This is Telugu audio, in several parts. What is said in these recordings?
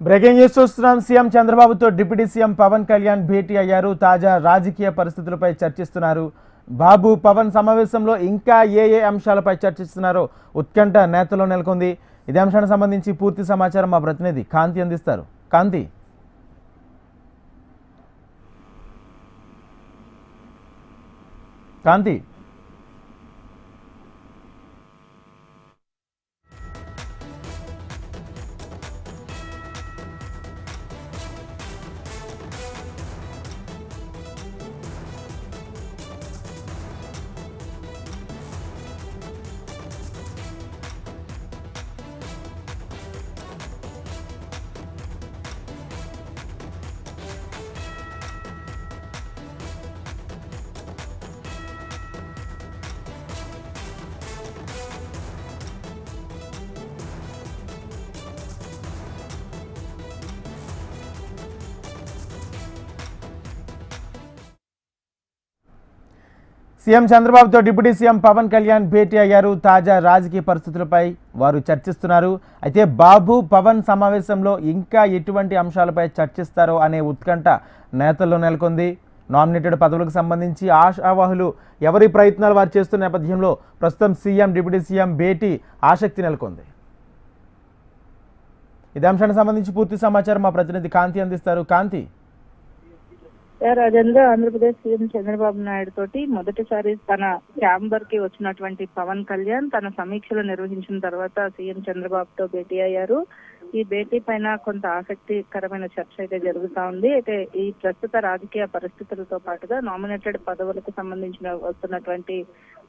బ్రేకింగ్ న్యూస్ చూస్తున్నాం. సీఎం చంద్రబాబుతో డిప్యూటీ సీఎం పవన్ కళ్యాణ్ భేటీ అయ్యారు. తాజా రాజకీయ పరిస్థితులపై చర్చిస్తున్నారు. బాబు పవన్ సమావేశంలో ఇంకా ఏ ఏ అంశాలపై చర్చిస్తున్నారో ఉత్కంఠ నేతలో నెలకొంది. ఇదే అంశానికి సంబంధించి పూర్తి సమాచారం మా ప్రతినిధి కాంతి అందిస్తారు. కాంతి. కాంతి. సీఎం చంద్రబాబుతో డిప్యూటీ సీఎం పవన్ కళ్యాణ్ భేటీ అయ్యారు. తాజా రాజకీయ పరిస్థితులపై వారు చర్చిస్తున్నారు. అయితే బాబు పవన్ సమావేశంలో ఇంకా ఎటువంటి అంశాలపై చర్చిస్తారో అనే ఉత్కంఠ నేతల్లో నెలకొంది. నామినేటెడ్ పదవులకు సంబంధించి ఆశావాహులు ఎవరి ప్రయత్నాలు వారు చేస్తున్న నేపథ్యంలో ప్రస్తుతం సీఎం డిప్యూటీ సీఎం భేటీ ఆసక్తి నెలకొంది. ఇదే అంశానికి సంబంధించి పూర్తి సమాచారం మా ప్రతినిధి కాంతి అందిస్తారు. కాంతి రాజేంద్ర ఆంధ్రప్రదేశ్ సీఎం చంద్రబాబు నాయుడు తోటి మొదటిసారి తన ఛాంబర్కి వచ్చినటువంటి పవన్ కళ్యాణ్ తన సమీక్షలు నిర్వహించిన తర్వాత సీఎం చంద్రబాబుతో భేటీ అయ్యారు. ఈ భేటీ పైన కొంత ఆసక్తికరమైన చర్చ అయితే జరుగుతా ఉంది. అయితే ఈ ప్రస్తుత రాజకీయ పరిస్థితులతో పాటుగా నామినేటెడ్ పదవులకు సంబంధించిన వస్తున్నటువంటి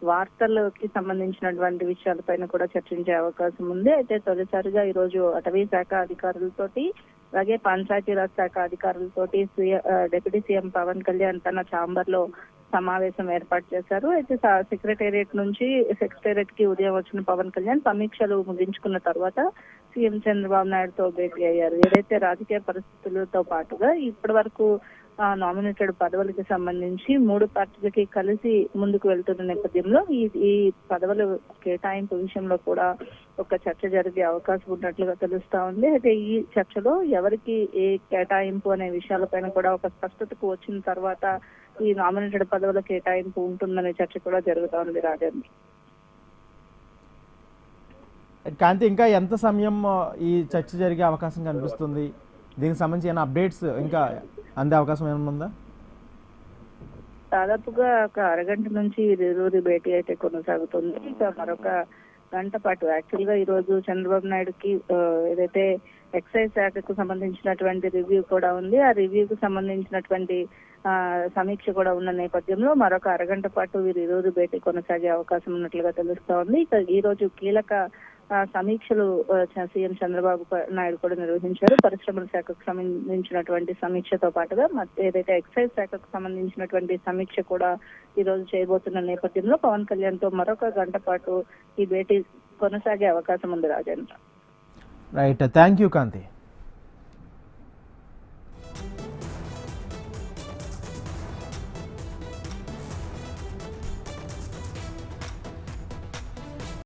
వార్తలకి సంబంధించినటువంటి విషయాలపైన కూడా చర్చించే అవకాశం ఉంది. అయితే తొలిసారిగా ఈ రోజు అటవీ శాఖ అధికారులతోటి అలాగే పంచాయతీరాజ్ శాఖ అధికారులతోటి డిప్యూటీ సీఎం పవన్ కళ్యాణ్ తన ఛాంబర్లో సమావేశం ఏర్పాటు చేశారు. అయితే సెక్రటేరియట్ నుంచి సెక్రటేరియట్కి ఉదయం వచ్చిన పవన్ కళ్యాణ్ సమీక్షలు ముగించుకున్న తర్వాత సీఎం చంద్రబాబు నాయుడుతో భేటీ అయ్యారు. ఏదైతే రాజకీయ పరిస్థితులతో పాటుగా ఇప్పటి వరకు నామినేటెడ్ పదవులకి సంబంధించి మూడు పార్టీలకి కలిసి ముందుకు వెళ్తున్న నేపథ్యంలో ఈ ఈ పదవుల కేటాయింపు విషయంలో కూడా ఒక చర్చ జరిగే అవకాశం ఉన్నట్లుగా తెలుస్తా ఉంది. అయితే ఈ చర్చలో ఎవరికి ఏ కేటాయింపు అనే విషయాలపైన కూడా ఒక స్పష్టతకు వచ్చిన తర్వాత ఈ నామినేటెడ్ పదవుల కేటాయింపు ఉంటుందనే చర్చ కూడా జరుగుతా ఉంది రాజేంద్ర. కాంతి ఇంకా ఎంత సమయం ఈ చర్చ జరిగే అవకాశం కనిపిస్తుంది? దీనికి సంబంధించి ఏమైనా అప్డేట్స్ ఇంకా అందే అవకాశం ఏమైనా ఉందా? దాదాపుగా ఒక అరగంట నుంచి ఇరువురి భేటీ అయితే కొనసాగుతుంది. ఇక మరొక గంట పాటు. యాక్చువల్గా ఈ రోజు చంద్రబాబు నాయుడుకి ఏదైతే ఎక్సైజ్ శాఖకు సంబంధించినటువంటి రివ్యూ కూడా ఉంది. ఆ రివ్యూకు సంబంధించినటువంటి సమీక్ష కూడా ఉన్న నేపథ్యంలో మరొక అరగంట పాటు వీరు ఇరువురు భేటీ కొనసాగే అవకాశం ఉన్నట్లుగా తెలుస్తోంది ఇక ఈ రోజు కీలక సమీక్షలు ఆ, సీఎం చంద్రబాబు నాయుడు కూడా నిర్వహించారు. పరిశ్రమల శాఖకు సంబంధించినటువంటి సమీక్షతో పాటుగా ఏదైతే ఎక్సైజ్ శాఖకు సంబంధించినటువంటి సమీక్ష కూడా ఈ రోజు చేయబోతున్న నేపథ్యంలో పవన్ కళ్యాణ్తో మరొక గంట పాటు ఈ భేటీ కొనసాగే అవకాశం ఉంది Rajendra. Right thank you Kanti